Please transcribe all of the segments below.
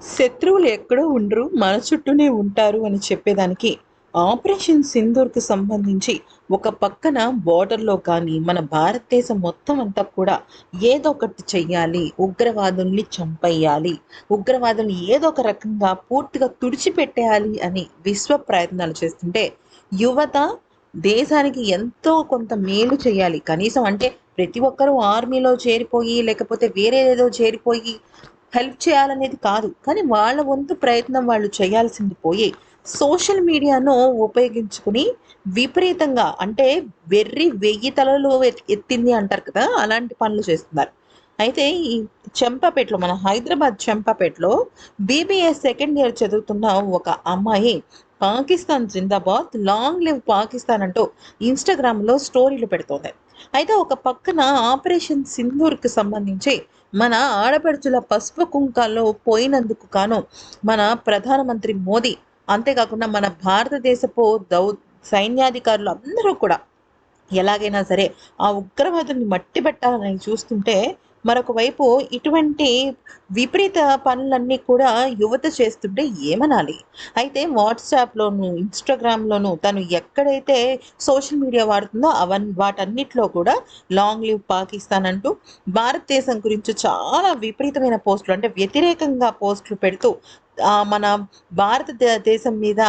శత్రువులు ఎక్కడో ఉండరు మన చుట్టూనే ఉంటారు అని చెప్పేదానికి ఆపరేషన్ సింధూర్కి సంబంధించి ఒక పక్కన బోర్డర్లో కానీ మన భారతదేశం మొత్తం అంతా కూడా ఏదో ఒకటి చెయ్యాలి ఉగ్రవాదుల్ని చంపేయాలి ఉగ్రవాదుల్ని ఏదో ఒక రకంగా పూర్తిగా తుడిచిపెట్టేయాలి అని విశ్వ ప్రయత్నాలు చేస్తుంటే యువత దేశానికి ఎంతో కొంత మేలు చేయాలి కనీసం అంటే ప్రతి ఒక్కరూ ఆర్మీలో చేరిపోయి లేకపోతే వేరే ఏదో చేరిపోయి హెల్ప్ చేయాలనేది కాదు. కానీ వాళ్ళ వంతు ప్రయత్నం వాళ్ళు చేయాల్సింది పోయి సోషల్ మీడియాను ఉపయోగించుకుని విపరీతంగా అంటే వెర్రి వెయ్యి తలలు ఎత్తింది అంటారు కదా అలాంటి పనులు చేస్తున్నారు. అయితే ఈ చెంపాపేటలో మన హైదరాబాద్ చెంపాపేటలో బీబీఏ సెకండ్ ఇయర్ చదువుతున్న ఒక అమ్మాయి పాకిస్తాన్ జిందాబాద్ లాంగ్ లివ్ పాకిస్తాన్ అంటూ ఇన్స్టాగ్రామ్లో స్టోరీలు పెడుతోంది. అయితే ఒక పక్కన ఆపరేషన్ సింధూర్కి సంబంధించి మన ఆడపడుచుల పసుపు కుంకాల్లో పోయినందుకు కాను మన ప్రధానమంత్రి మోదీ అంతేకాకుండా మన భారతదేశపు దౌ సైన్యాధికారులు అందరూ కూడా ఎలాగైనా సరే ఆ ఉగ్రవాదుల్ని మట్టి పెట్టాలని చూస్తుంటే మరొక వైపు ఇటువంటి విపరీత పనులన్నీ కూడా యువత చేస్తుంటే ఏమనాలి? అయితే వాట్సాప్లోను ఇన్స్టాగ్రామ్లోను తను ఎక్కడైతే సోషల్ మీడియా వాడుతుందో అవన్ వాటన్నిటిలో కూడా లాంగ్ లివ్ పాకిస్తాన్ అంటూ భారతదేశం గురించి చాలా విపరీతమైన పోస్టులు అంటే వ్యతిరేకంగా పోస్టులు పెడుతూ మన భారతదేశం మీద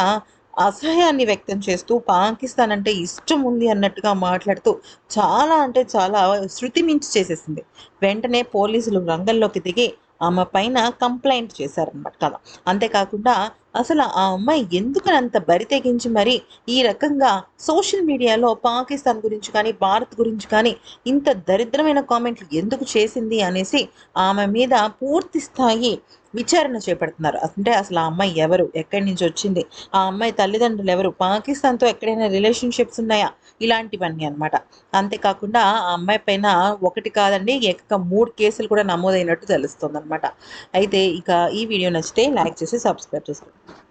అసహ్యాన్ని వ్యక్తం చేస్తూ పాకిస్తాన్ అంటే ఇష్టం ఉంది అన్నట్టుగా మాట్లాడుతూ చాలా అంటే చాలా శృతి మించి చేసేసింది. వెంటనే పోలీసులు రంగంలోకి దిగి ఆమె పైన కంప్లైంట్ చేశారనమాట కదా అంతేకాకుండా అసలు ఆ అమ్మాయి ఎందుకు అంత బరి తెగించి మరి ఈ రకంగా సోషల్ మీడియాలో పాకిస్తాన్ గురించి కానీ భారత్ గురించి కానీ ఇంత దరిద్రమైన కామెంట్లు ఎందుకు చేసింది అనేసి ఆమె మీద పూర్తి స్థాయి విచారణ చేపడుతున్నారు. అంటే అసలు ఆ అమ్మాయి ఎవరు? ఎక్కడి నుంచి వచ్చింది? ఆ అమ్మాయి తల్లిదండ్రులు ఎవరు? పాకిస్తాన్తో ఎక్కడైనా రిలేషన్షిప్స్ ఉన్నాయా? ఇలాంటివన్నీ అన్నమాట. అంతేకాకుండా ఆ అమ్మాయి పైన ఒకటి కాదండి ఎక్క మూడు కేసులు కూడా నమోదైనట్టు తెలుస్తుంది అనమాట అయితే ఇక ఈ వీడియో నచ్చితే లైక్ చేసి సబ్స్క్రైబ్ చేసుకోండి.